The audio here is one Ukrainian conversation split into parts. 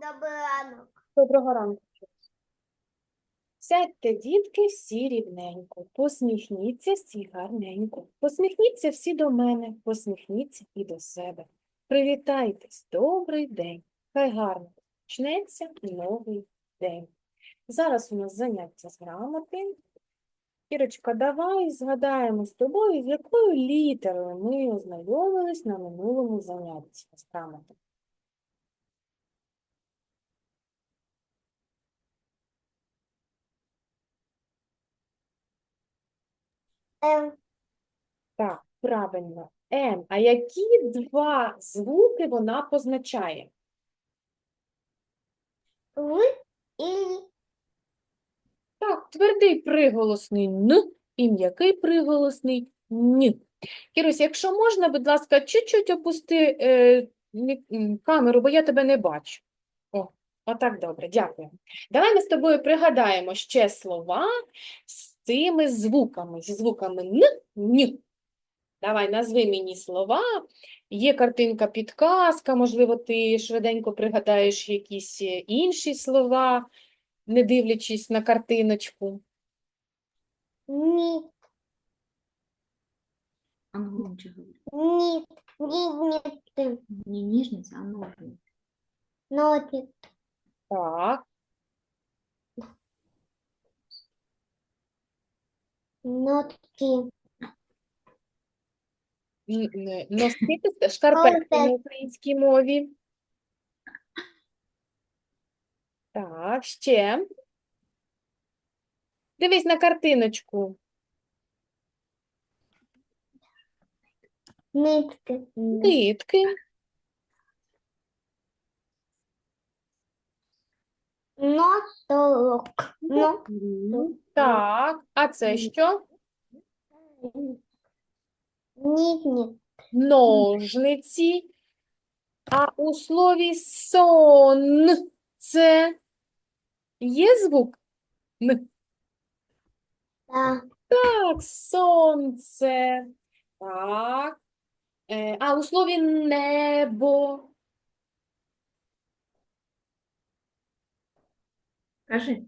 Добрий ранок. Доброго ранку. Сядьте, дітки, всі рівненько, посміхніться всі гарненько, посміхніться всі до мене, посміхніться і до себе. Привітайтесь, добрий день, хай гарно почнеться новий день. Зараз у нас заняття з грамоти. Кірочка, давай згадаємо з тобою, з якою літерою ми ознайомились на минулому занятті з грамоти. Ем, Так, правильно. М. А які два звуки вона позначає? Л і Так, твердий приголосний Н і м'який приголосний Н. Кірусь, якщо можна, будь ласка, чуть-чуть опусти е, камеру, бо я тебе не бачу. О, отак добре, дякую. Давай ми з тобою пригадаємо ще слова з цими звуками, зі звуками Н, Н. Давай, назви мені слова. Є картинка підказка, можливо, ти швиденько пригадаєш якісь е, інші слова, не дивлячись на картиночку. ні, А ну громче говори. ні, ні, ні, Не нижница, а ножницы. нотик, Так, нотки, н- н- носити шкарпетки на українській мові. Так, ще. Дивись на картиночку. нитки, Нитки. Носорог, но, Так, а це що? нітник, Ножниці. А у слові сон це є звук? Н. та, Так, сонце. Так. Е, а у слові небо. Скажи.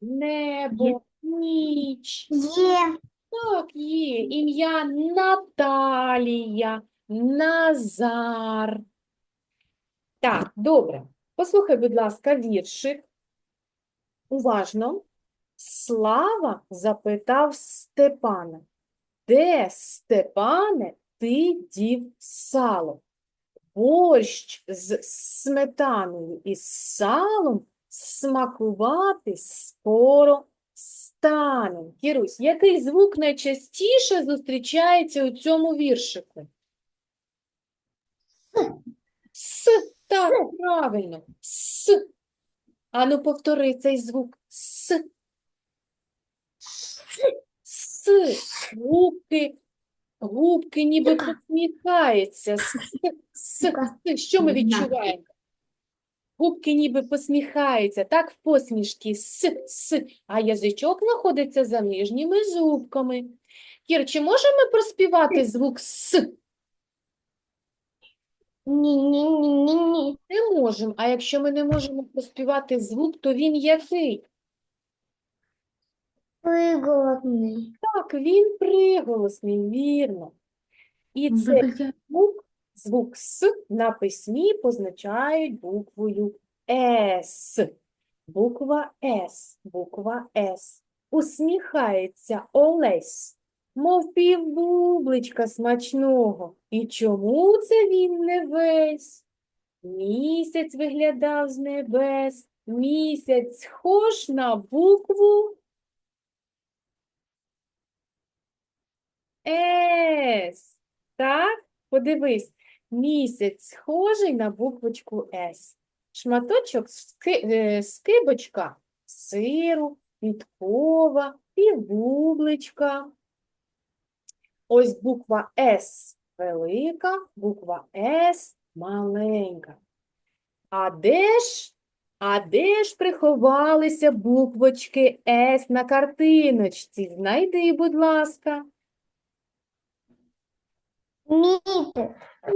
Небо, ніч. є, Так, є. Ім'я Наталія, Назар. Так, добре. Послухай, будь ласка, віршик. Уважно. Слава запитав Степана. Де, Степане, ти дів сало? Борщ з сметаною і з салом смакувати скоро стане. Кірусь, який звук найчастіше зустрічається у цьому віршику? С. Так, правильно. С. Ану, повтори цей звук. С. С. Губки. Губки ніби посміхаються. С. С. С. Що ми відчуваємо? Губки ніби посміхаються, так в посмішки с, с, а язичок знаходиться за нижніми зубками. Кір, чи можемо ми проспівати звук с? ні, ні, ні, ні, ні, Не можемо. А якщо ми не можемо проспівати звук, то він який? приголосний, Так, він приголосний, вірно. І цей звук, звук С на письмі позначають буквою С. Буква С, буква С. Усміхається Олесь, мов півбубличка смачного. І чому це він не весь? Місяць виглядав з небес, місяць схож на букву С. Так, подивись, місяць схожий на буквочку С. Шматочок е, скибочка сиру, підкова, півбубличка. Ось буква С велика, буква С маленька. А де ж, а де ж приховалися буквочки С на картиночці? Знайди, будь ласка. Мітик,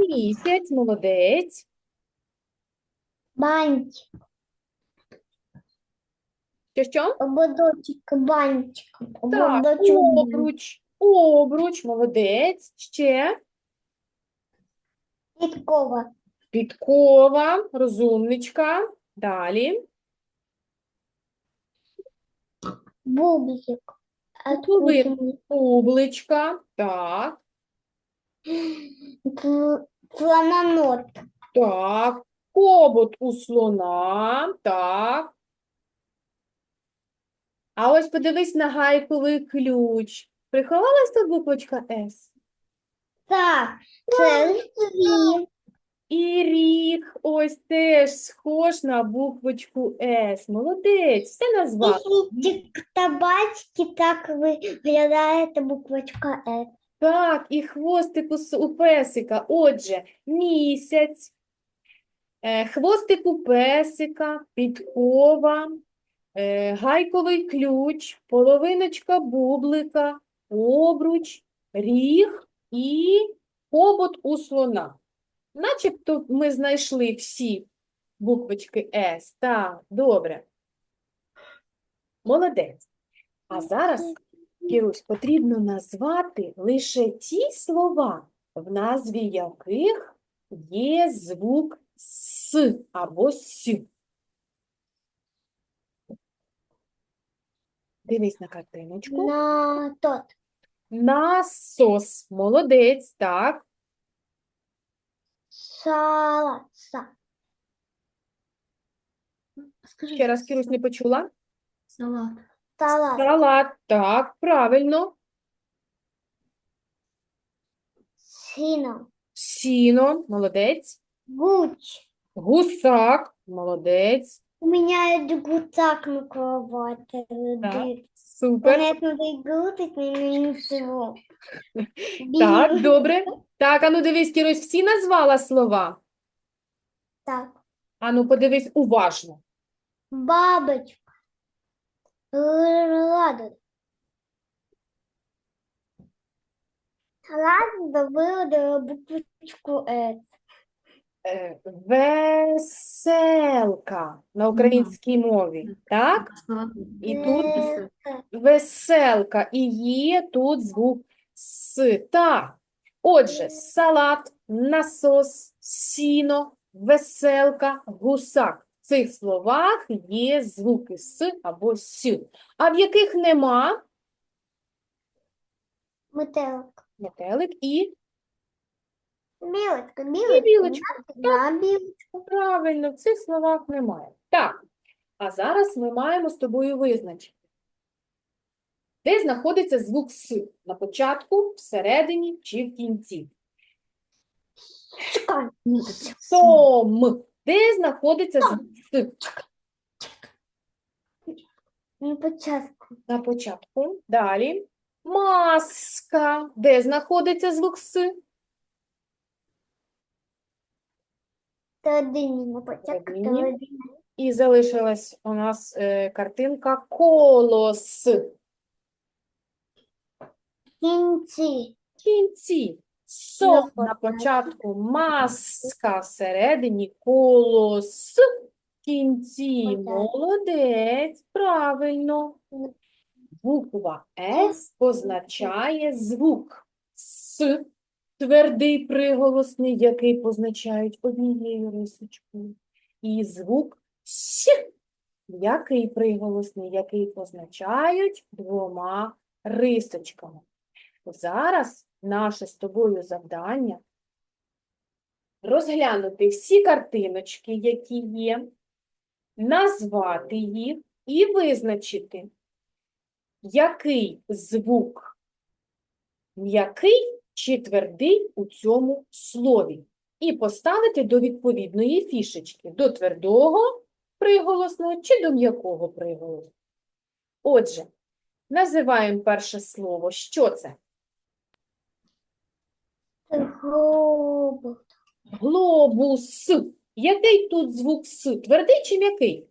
Місяць, молодець. бантик, Що що? Ободочек, банчик. Так, обруч, обруч, молодець. Ще Підкова. підкова, розумничка. Далі. Бублик. Бубличка. Так, Планонот. так. Кобот у слона. Так. А ось подивись на гайковий ключ. Приховалась тут буквочка С? Так, це дві. І ріг ось теж схож на буквочку С. Молодець, все назвав. Табачки, так виглядає та буквочка С. Так, і хвостик у, песика. Отже, місяць, е, хвостик у песика, підкова, е, гайковий ключ, половиночка бублика, обруч, ріг і побут у слона. Начебто ми знайшли всі буквочки С. Так, добре. Молодець. А зараз Кірусь, потрібно назвати лише ті слова, в назві яких є звук С або С. Дивись на картиночку. На тот. Насос. Молодець, так. Салат. Скажи, Ще раз, Кірусь, не почула? Салат. Салат. Салат, так, правильно. Сіно. Сіно, молодець. Гуч. Гусак, молодець. У меня гуцак на кровати лежит. Супер. Мене туди гутить, не нічого. Так, добре. Так, ану дивись, Кірусь, всі назвала слова? Так. Ану, подивись уважно. Бабочка. Ладно. Ладно, виводила буквочку С. Е, Веселка на українській мові. Так? І тут Е, веселка. І є тут звук С. Так. Отже, салат, насос, сіно, веселка, гусак. Цих словах є звуки С або С. А в яких нема Метелик. метелик і Білочка, і білочка. білочка. Да, білочка. Правильно, в цих словах немає. Так, а зараз ми маємо з тобою визначити, де знаходиться звук С на початку, всередині чи в кінці. Чекай. Де знаходиться звук С На початку. на початку? Далі. Маска. Де знаходиться звук С? Середині на початку. Середині. середині. І залишилась у нас е, картинка колос. Кінці. Кінці. Со на початку. маска всередині, колос в кінці. Молодець, правильно. Буква С позначає звук С, твердий приголосний, який позначають однією рисочкою. І звук С, який приголосний, який позначають двома рисочками. Зараз наше з тобою завдання розглянути всі картиночки, які є, назвати їх і визначити, який звук м'який чи твердий у цьому слові. І поставити до відповідної фішечки, до твердого приголосного чи до м'якого приголосного. Отже, називаємо перше слово. Що це? Глобус. Глобус. Який тут звук С? Твердий чи м'який?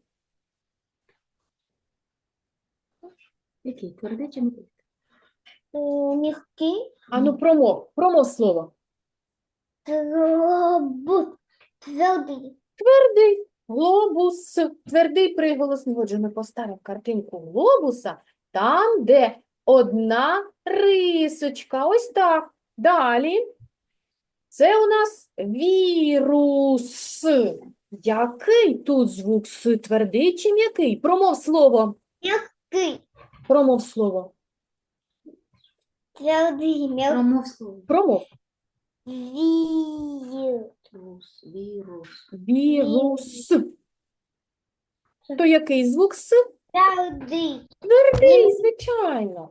Який? Твердий чи м'який? Е, Мягкий. Ану, промов, промов слово. Глобус. Твердий. Твердий. Глобус. Твердий приголосний. Отже, ми поставимо картинку глобуса там, де одна рисочка. Ось так. Далі. Це у нас вірус. Який тут звук С? Твердий чи м'який? Промов слово. Мягкий. Промов слово. Твердий. Мягкий. Промов слово. Промов. Вірус. Вірус. Вірус. То який звук С? Твердий. Твердий, звичайно.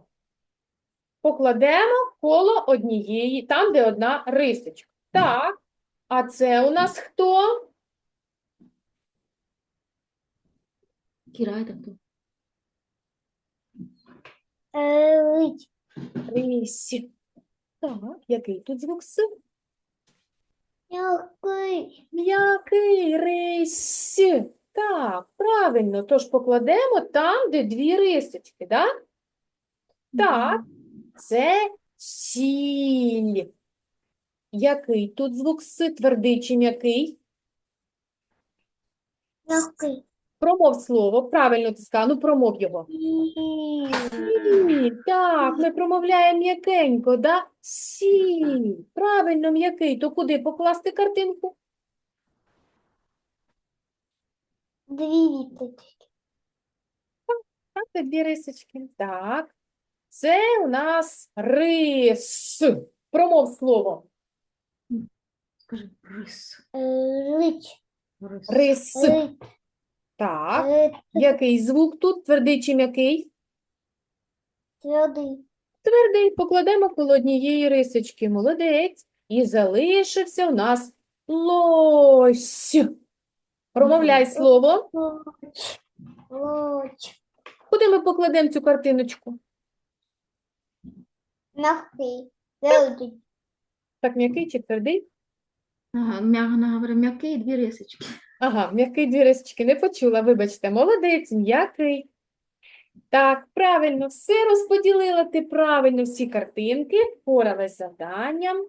Покладемо коло однієї, там, де одна рисочка. Так. А це у нас хто? Кіра, это хто? Лить. Рись. Так, який тут звук С? Мягкий. М'який рись. Так, правильно. Тож покладемо там, де дві рисочки, да? Так. Це сіль. Який тут звук С? Твердий чи м'який? Мягкий. Промов слово. Правильно ти сказала. Ну, промов його. Сіль. Так, ми промовляємо м'якенько, да? Сіль. Правильно, м'який. То куди покласти картинку? Дві віточки. Так, це дві рисочки. Так. Це у нас рис. Промов слово. Скажи, рис. Е, Лить. Рис. Рис. Лить. Так. Е, Який звук тут? Твердий чи м'який? Твердий. Твердий. Покладемо коло однієї рисочки. Молодець. І залишився у нас лось. Промовляй слово. Лоч. Лоч. Куди ми покладемо цю картиночку? Мягкий. Твердий. Так, м'який чи твердий? Ага, м'я- вона говорить, м'який, дві рисочки. Ага, м'який дві рисочки не почула, вибачте, молодець, м'який. Так, правильно, все розподілила ти правильно, всі картинки, впоралась з завданням.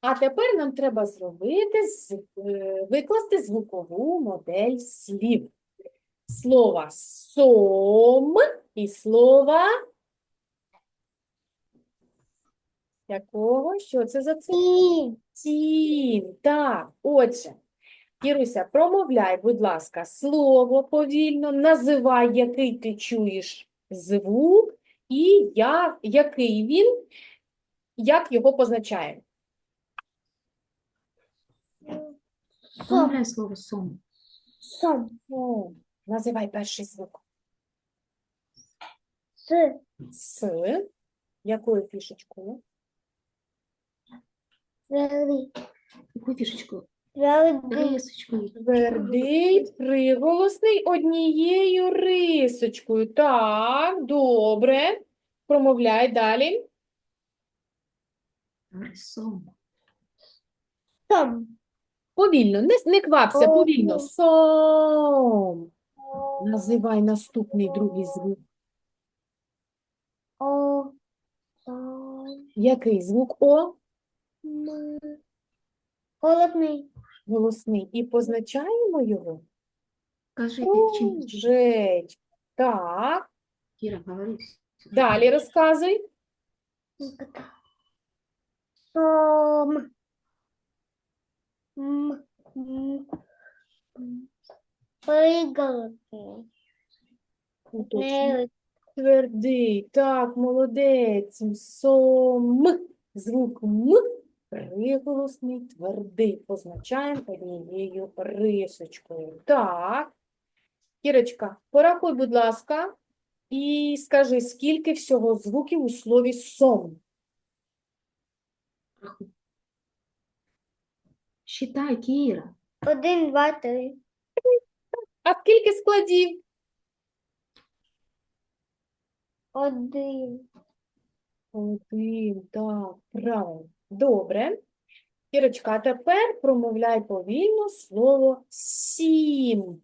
А тепер нам треба зробити, е, викласти звукову модель слів. Слова сом і слова якого? Що це за? Сіль. Сім. Так, отже, Кіруся, промовляй, будь ласка, слово повільно, називай, який ти чуєш звук і як, який він, як його позначаємо. Сом. Промовляй слово. Сом. О, називай перший звук. С. С. Якою фішечкою? Твердий. Яку фішечку? Твердий. Твердий, приголосний однією рисочкою. Так, добре. Промовляй далі. Рисом. Сом. Повільно, не, не квапся, повільно. Сом. Називай наступний другий звук. О. Сом. Який звук О? М. Голосний. І позначаємо його. Кажи, чим? Жесть. Так. Кіра, говори. Далі розказуй. Сом. М. М. Уточнюй. Твердий. Так, молодець. Сом. Звук М. Приголосний, твердий. Позначаємо однією рисочкою. Так. Кірочка, порахуй, будь ласка, і скажи, скільки всього звуків у слові сом? Считай, Кіра. Один, два, три. А скільки складів? Один. Один, так, правильно. Добре. Кірочка, тепер промовляй повільно слово сім.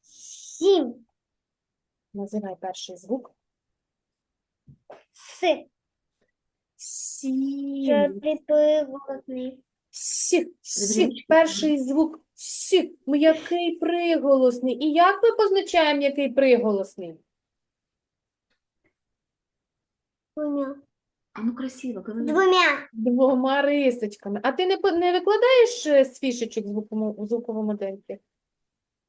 Сім. Називай перший звук. С. Сі. Сім. Приголосний. С, с, перший звук С, м'який приголосний. І як ми позначаємо м'який приголосний? Двумя. А ну красиво, говори. Двумя. Двома рисочками. А ти не, по- не викладаєш е, з фішечок звукову, у звукову модельки?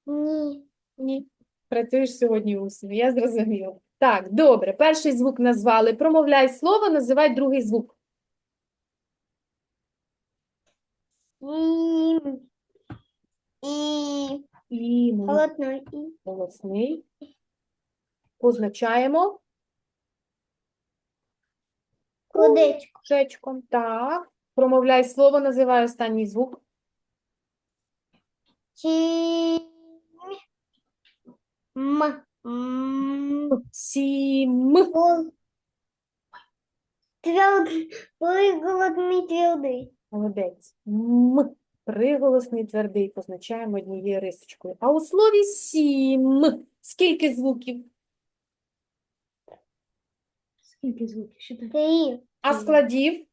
Ні. Ні. Працюєш сьогодні усно, я зрозуміла. Так, добре. Перший звук назвали. Промовляй слово, називай другий звук. І. І І. голосний. Позначаємо Кудечко. кружечком. Так. Промовляй слово, називай останній звук. Сім. М. М. Сім. Пол. Твердий. Молодець. М. Приголосний твердий позначаємо однією рисочкою. А у слові сім скільки звуків? Скільки звуків? Що? Три. А складів?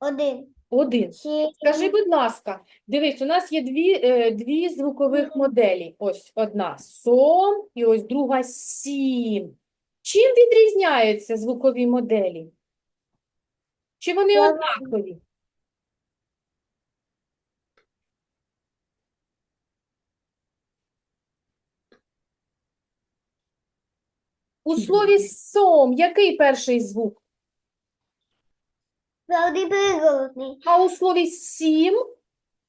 Один. Один. Скажи, будь ласка, дивись, у нас є дві, е, дві звукових моделі. Ось одна сом і ось друга сім. Чим відрізняються звукові моделі? Чи вони однакові? У слові сом який перший звук? Твердий приголосний. А у слові сім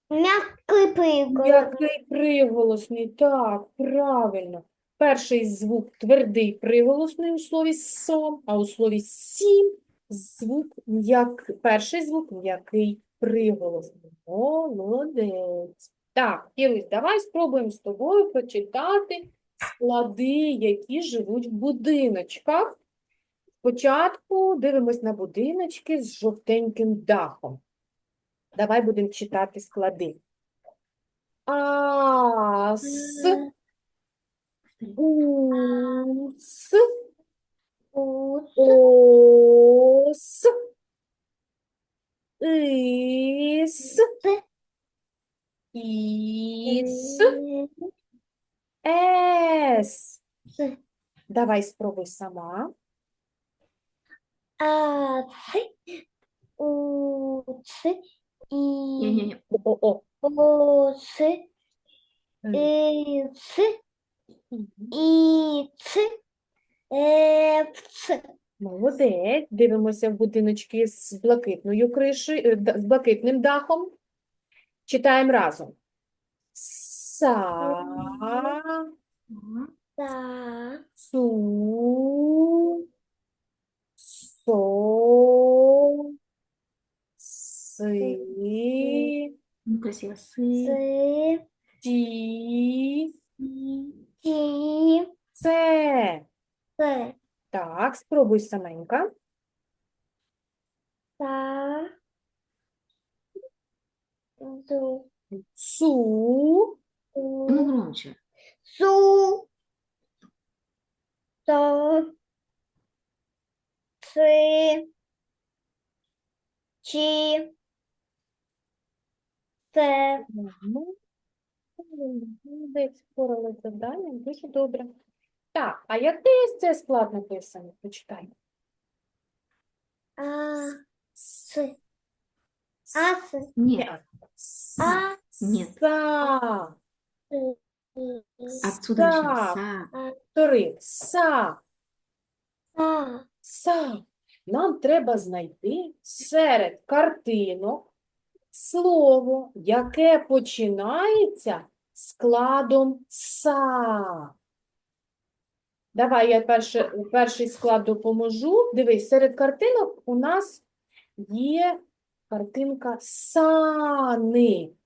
М'який приголосний. який приголосний? Так, правильно. Перший звук твердий приголосний у слові сом, а у слові сім звук м'як... перший звук м'який приголосний. Молодець. Так, Ірусь, давай спробуємо з тобою прочитати склади, які живуть в будиночках. Спочатку дивимось на будиночки з жовтеньким дахом. Давай будемо читати склади. Ас, ус, ос, іс, ес. С. Давай спробуй сама. А. Ц. У. Ц. І. Ні-ні-ні. О-о. О. Ц. І. Ц. І. Ц. Е. Ц. Молодець. Дивимося в будиночки з блакитною кришею, е, да- з блакитним дахом. Читаємо разом. Са, Ага. Та. су, со, си, Ну, красиво. Ц. Си. ті, Ті. це. Ц. Так, спробуй саменька. Та. Ду. Су, Ну, громче. Су. Та. Ци. Чи. Це. Ну, Молодець, впоралась з завданням, дуже добре. Так, а як десь це склад написано? Почитай. А. С. Ас. С, А. Ні. Са, Отсюда начнем. Са. Са. Са, Са. са. Нам треба знайти серед картинок слово, яке починається складом са. Давай я перше, перший склад допоможу. Дивись, серед картинок у нас є картинка сани.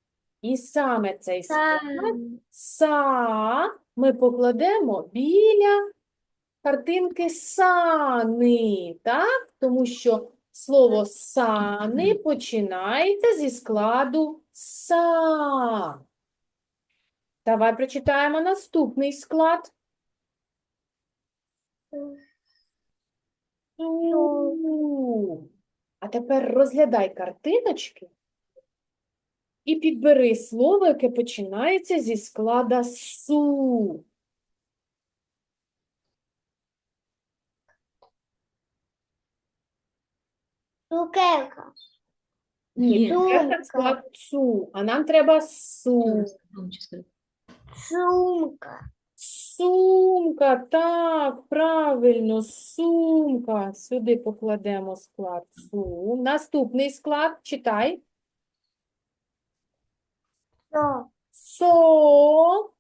І саме цей склад са ми покладемо біля картинки сани, так? Тому що слово сани починається зі складу са. Давай прочитаємо наступний склад. А тепер розглядай картиночки і підбери слово, яке починається зі склада су. Цукерка. Ні, це Сумка. склад цу, а нам треба су. Сумка. Сумка, так, правильно, сумка. Сюди покладемо склад су. Наступний склад, читай. Со. Со.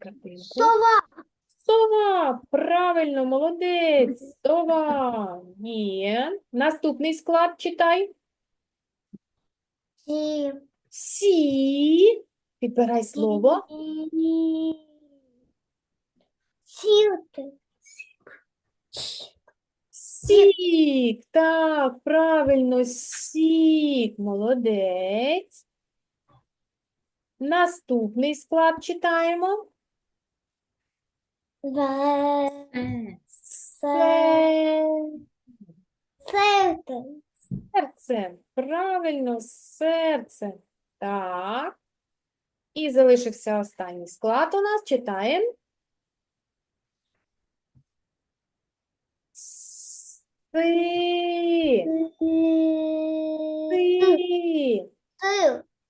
Картинку. Сова. Сова, правильно, молодець. Сова. Є. Наступний склад читай. Сі. Сі. Підбирай слово. Сілки. Сік. Так, правильно, сік. Молодець. Наступний склад читаємо. Серце. серце. Правильно, серце. Так. І залишився останній склад у нас. Читаємо. Си.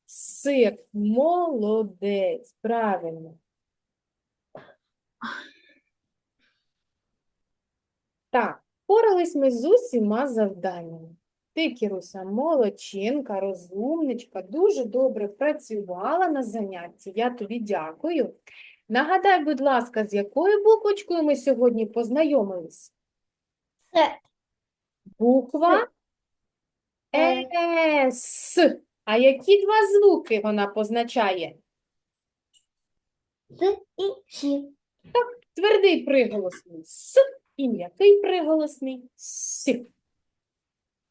Сир. Молодець. Правильно. Так, порались ми з усіма завданнями. Ти, Кіруся, молодчинка, розумничка, дуже добре працювала на занятті. Я тобі дякую. Нагадай, будь ласка, з якою буквочкою ми сьогодні познайомились? Се. Буква Е. С. А які два звуки вона позначає? С і Сі. Твердий приголосний С і м'який приголосний С.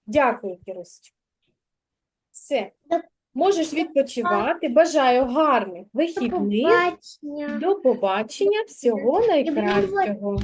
Дякую, Кірусечка. Все. Можеш відпочивати. Бажаю гарних До вихідних. побачення. До побачення. Всього найкращого.